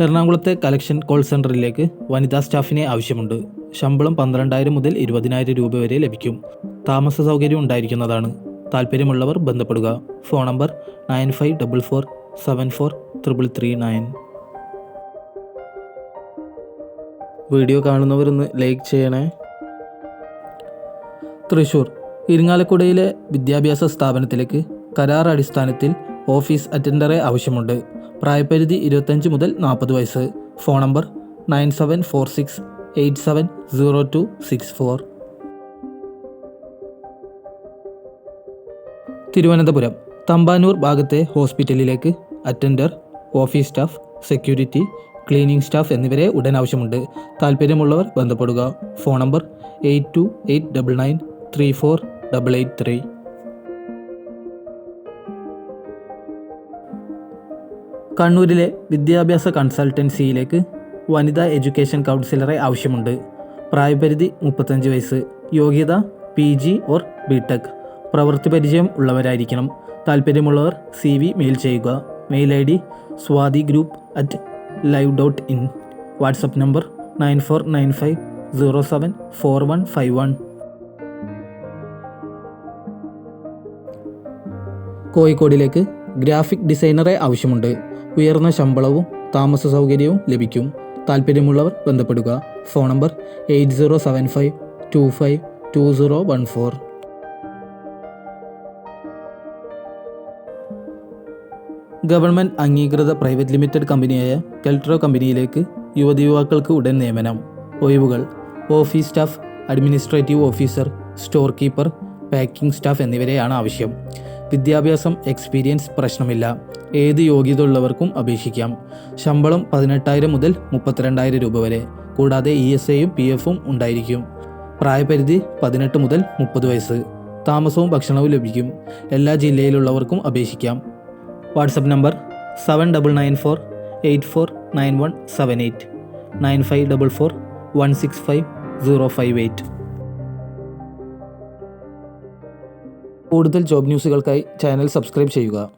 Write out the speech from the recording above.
എറണാകുളത്തെ collection call സെന്ററിലേക്ക് വനിതാ സ്റ്റാഫിനെ ആവശ്യമുണ്ട്. ശമ്പളം പന്ത്രണ്ടായിരം മുതൽ ഇരുപതിനായിരം രൂപ വരെ ലഭിക്കും. താമസ സൗകര്യം ഉണ്ടായിരിക്കുന്നതാണ്. താല്പര്യമുള്ളവർ ബന്ധപ്പെടുക. Phone number nine five double four seven four triple three nine. Video കാണുന്നവരൊന്ന് like ചെയ്യണേ. തൃശൂർ ഇരിങ്ങാലക്കുടയിലെ വിദ്യാഭ്യാസ സ്ഥാപനത്തിലേക്ക് കരാർ അടിസ്ഥാനത്തിൽ ഓഫീസ് അറ്റൻഡറെ ആവശ്യമുണ്ട്. പ്രായപരിധി ഇരുപത്തഞ്ച് മുതൽ നാൽപ്പത് വയസ്സ്. Phone number nine seven four six eight seven zero two six four. Thiruvananthapuram Thampanoor ഭാഗത്തെ ഹോസ്പിറ്റലിലേക്ക് attender office staff security cleaning staff എന്നിവരെ ഉടൻ ആവശ്യമുണ്ട്. താല്പര്യമുള്ളവർ ബന്ധപ്പെടുക. Phone number eight two eight double nine three four double eight three. കണ്ണൂരിലെ വിദ്യാഭ്യാസ കൺസൾട്ടൻസിയിലേക്ക് വനിതാ എഡ്യൂക്കേഷൻ കൗൺസിലറെ ആവശ്യമുണ്ട്. പ്രായപരിധി മുപ്പത്തഞ്ച് വയസ്സ് യോഗ്യത P G or B tech പ്രവൃത്തി പരിചയം ഉള്ളവരായിരിക്കണം. താല്പര്യമുള്ളവർ സി വി മെയിൽ ചെയ്യുക. Mail I D Swathi group at live dot in WhatsApp number nine four nine five zero seven four one five one. കോഴിക്കോടിലേക്ക് graphic ഡിസൈനറെ ആവശ്യമുണ്ട്. ഉയർന്ന ശമ്പളവും താമസ സൗകര്യവും ലഭിക്കും. താല്പര്യമുള്ളവർ ബന്ധപ്പെടുക. Phone number eight zero seven five two five two zero one four. Government അംഗീകൃത പ്രൈവറ്റ് ലിമിറ്റഡ് കമ്പനിയായ കെൽട്രോ കമ്പനിയിലേക്ക് യുവതി യുവാക്കൾക്ക് ഉടൻ നിയമനം. ഒഴിവുകൾ. Office staff administrative officer store keeper packing staff എന്നിവരെയാണ് ആവശ്യം. വിദ്യാഭ്യാസം എക്സ്പീരിയൻസ് പ്രശ്നമില്ല. ഏത് യോഗ്യത ഉള്ളവർക്കും അപേക്ഷിക്കാം. ശമ്പളം പതിനെട്ടായിരം മുതൽ മുപ്പത്തിരണ്ടായിരം രൂപ വരെ. കൂടാതെ ഇ എസ് ഐയും പി എഫും ഉണ്ടായിരിക്കും. പ്രായപരിധി പതിനെട്ട് മുതൽ മുപ്പത് വയസ്സ്. താമസവും ഭക്ഷണവും ലഭിക്കും. എല്ലാ ജില്ലയിലുള്ളവർക്കും അപേക്ഷിക്കാം. WhatsApp number seven double nine four eight four nine one seven eight nine five double four one six five zero five eight കൂടുതൽ ജോബ് ന്യൂസുകൾക്കായി ചാനൽ സബ്സ്ക്രൈബ് ചെയ്യുക.